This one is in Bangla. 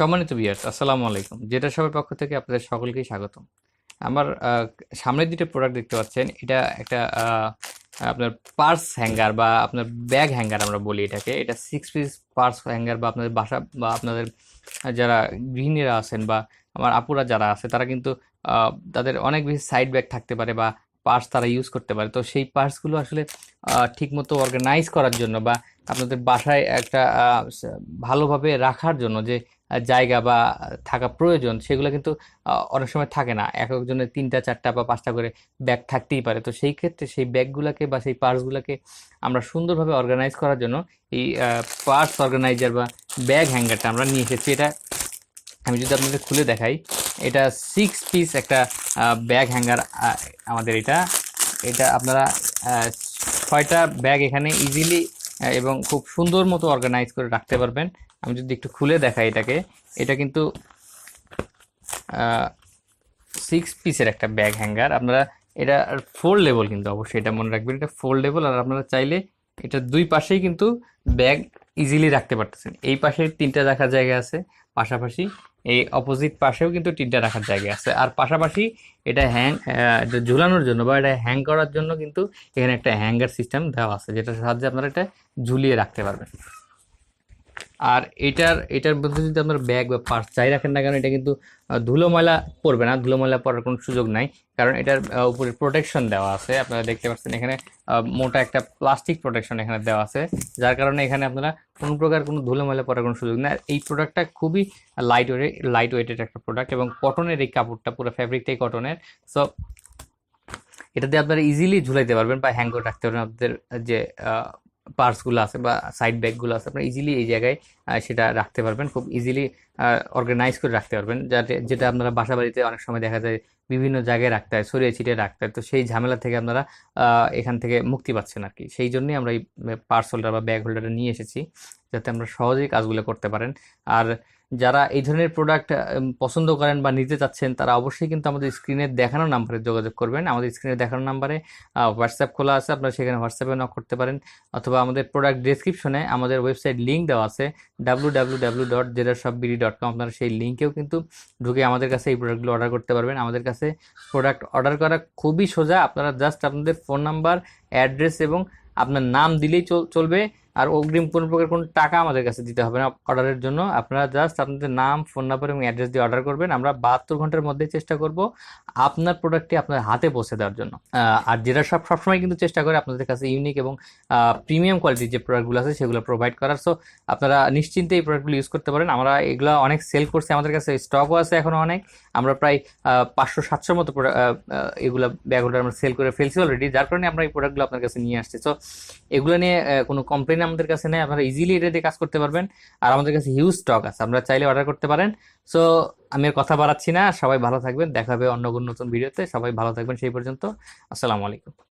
সম্মানিত বিয়ার্স আসসালামু আলাইকুম। যেটা সবার পক্ষ থেকে আপনাদের সকলকেই স্বাগতম। আমার সামনের দুটো প্রোডাক্ট দেখতে পাচ্ছেন। এটা একটা আপনার পার্স হ্যাঙ্গার বা আপনার ব্যাগ হ্যাঙ্গার আমরা বলি এটাকে। এটা সিক্স পিস পার্স হ্যাঙ্গার বা আপনাদের বাসা বা আপনাদের যারা গৃহিণীরা আছেন বা আমার আপুরা যারা আছে, তারা কিন্তু তাদের অনেক বেশি সাইড ব্যাগ থাকতে পারে বা পার্স তারা ইউজ করতে পারে। তো সেই পার্সগুলো আসলে ঠিকমতো অর্গানাইজ করার জন্য বা আপনাদের বাসায় একটা ভালোভাবে রাখার জন্য যে জায়গা বা থাকা প্রয়োজন, সেগুলো কিন্তু অনেক সময় থাকে না। এক একজনের তিনটা, চারটা বা পাঁচটা করে ব্যাগ থাকতেই পারে। তো সেই ক্ষেত্রে সেই ব্যাগগুলোকে বা সেই পার্সগুলোকে আমরা সুন্দরভাবে অর্গানাইজ করার জন্য এই পার্স অর্গানাইজার বা ব্যাগ হ্যাঙ্গারটা আমরা নিয়ে এসেছি। এটা আমি যদি আপনাদের খুলে দেখাই, এটা সিক্স পিস একটা ব্যাগ হ্যাঙ্গার আমাদের এটা। এটা আপনারা ছয়টা ব্যাগ এখানে ইজিলি এবং খুব সুন্দর মতো অর্গানাইজ করে রাখতে পারবেন। আমি যদি একটু খুলে দেখাই এটাকে, এটা কিন্তু সিক্স পিসের একটা ব্যাগ হ্যাঙ্গার আপনারা, এটা ফোল্ডেবল কিন্তু অবশ্যই, এটা মনে রাখবেন, এটা ফোল্ডেবল আর আপনারা চাইলে এটা দুই পাশেই কিন্তু ব্যাগ ইজিলি রাখতে পারতেছেন। এই পাশে তিনটা রাখার জায়গা আছে, পাশাপাশি এই অপোজিট পাশেও কিন্তু তিনটা রাখার জায়গা আছে। আর পাশাপাশি এটা হ্যাং ঝুলানোর জন্য বা এটা হ্যাং করার জন্য কিন্তু এখানে একটা হ্যাঙ্গার সিস্টেম দেওয়া আছে, যেটার সাহায্যে আপনারা এটা ঝুলিয়ে রাখতে পারবেন। আর এটার এটার মধ্যে যদি আপনার ব্যাগ বা পার্স চাই রাখেন না কেন, এটা কিন্তু ধুলো ময়লা পড়বে না। ধুলো ময়লা পড়ার কোনো সুযোগ নাই। কারণ এটার উপরে প্রোটেকশন দেওয়া আছে। আপনারা দেখতে পাচ্ছেন এখানে মোটা একটা প্লাস্টিক প্রোটেকশন এখানে দেওয়া আছে। যার কারণে এখানে আপনারা কোনো প্রকার কোনো ধুলো ময়লা পড়ার কোনো সুযোগ নেই। আর এই প্রোডাক্টটা খুবই লাইট ওয়েট লাইট ওয়েটের একটা প্রোডাক্ট এবং কটনের এই কাপড়টা, পুরো ফ্যাব্রিকটাই কটনের সো এটাতে আপনারা ইজিলি ঝুলাইতে পারবেন বা হ্যাং করে রাখতে পারবেন। আপনাদের যে পার্সগুলো আছে বা সাইড ব্যাগগুলো আছে, আপনারা ইজিলি এই জায়গায় সেটা রাখতে পারবেন। খুব ইজিলি অর্গানাইজ করে রাখতে পারবেন। যাতে, যেটা আপনারা বাসা বাড়িতে অনেক সময় দেখা যায়, বিভিন্ন জায়গায় রাখতে হয়, ছড়িয়ে ছিটিয়ে রাখতে হয়। তো সেই ঝামেলা থেকে আপনারা এখান থেকে মুক্তি পাচ্ছেন আর কি সেই জন্যই আমরা এই পার্স হোল্ডার বা ব্যাগ হোল্ডারটা নিয়ে এসেছি, যাতে আমরা সহজেই কাজগুলো করতে পারেন। আর যারা এই ধরনের প্রোডাক্ট পছন্দ করেন বা নিতে চাচ্ছেন, তারা অবশ্যই কিন্তু আমাদের স্ক্রিনে দেখানো নাম্বারে যোগাযোগ করবেন। আমাদের স্ক্রিনে দেখানো নাম্বারে হোয়াটসঅ্যাপ খোলা আছে। আপনারা সেখানে হোয়াটসঅ্যাপে নক করতে পারেন। অথবা আমাদের প্রোডাক্ট ডেসক্রিপশনে আমাদের ওয়েবসাইট লিঙ্ক দেওয়া আছে W W W dot zerashopbd dot com আপনারা সেই লিঙ্কেও কিন্তু ঢুকে আমাদের কাছে এই প্রোডাক্টগুলো অর্ডার করতে পারবেন। আমাদের কাছে প্রোডাক্ট অর্ডার করা খুবই সোজা। আপনারা জাস্ট আপনাদের ফোন নাম্বার অ্যাড্রেস এবং আপনার নাম দিলেই চল- চলবে। আর অগ্রিম কোনো প্রকার কোনো টাকা আমাদের কাছে দিতে হবে না অর্ডারের জন্য। আপনারা জাস্ট আপনাদের নাম ফোন নাম্বার এবং অ্যাড্রেস দিয়ে অর্ডার করবেন। আমরা বাহাত্তর ঘণ্টার মধ্যে চেষ্টা করব আপনার প্রোডাক্টটি আপনার হাতে পৌঁছে দেওয়ার জন্য। আর যেটা সব, সবসময় কিন্তু চেষ্টা করে আপনাদের কাছে ইউনিক এবং প্রিমিয়াম কোয়ালিটির যে প্রোডাক্টগুলো আছে সেগুলো প্রোভাইড করার। সো আপনারা নিশ্চিন্তে এই প্রোডাক্টগুলো ইউজ করতে পারেন। আমরা এগুলো অনেক সেল করছি আমাদের কাছে স্টকও আছে এখনও অনেক। আমরা প্রায় পাঁচশো, সাতশোর মতো এগুলো ব্যাগ হোল্ডার আমরা সেল করে ফেলছি অলরেডি যার কারণে আমরা এই প্রোডাক্টগুলো আপনার কাছে নিয়ে আসছি। সো এগুলো নিয়ে কোনো কমপ্লেন আমাদের কাছে নেই, আপনারা ইজিলি এটা দিয়ে কাজ করতে পারবেন। আর আমাদের কাছে হিউজ স্টক আছে আপনারা চাইলে অর্ডার করতে পারেন। সো আমি আর কথা বাড়াচ্ছি না, সবাই ভালো থাকবেন, দেখা হবে অন্য কোনো নতুন ভিডিওতে সবাই ভালো থাকবেন, সেই পর্যন্ত, আসসালামু আলাইকুম।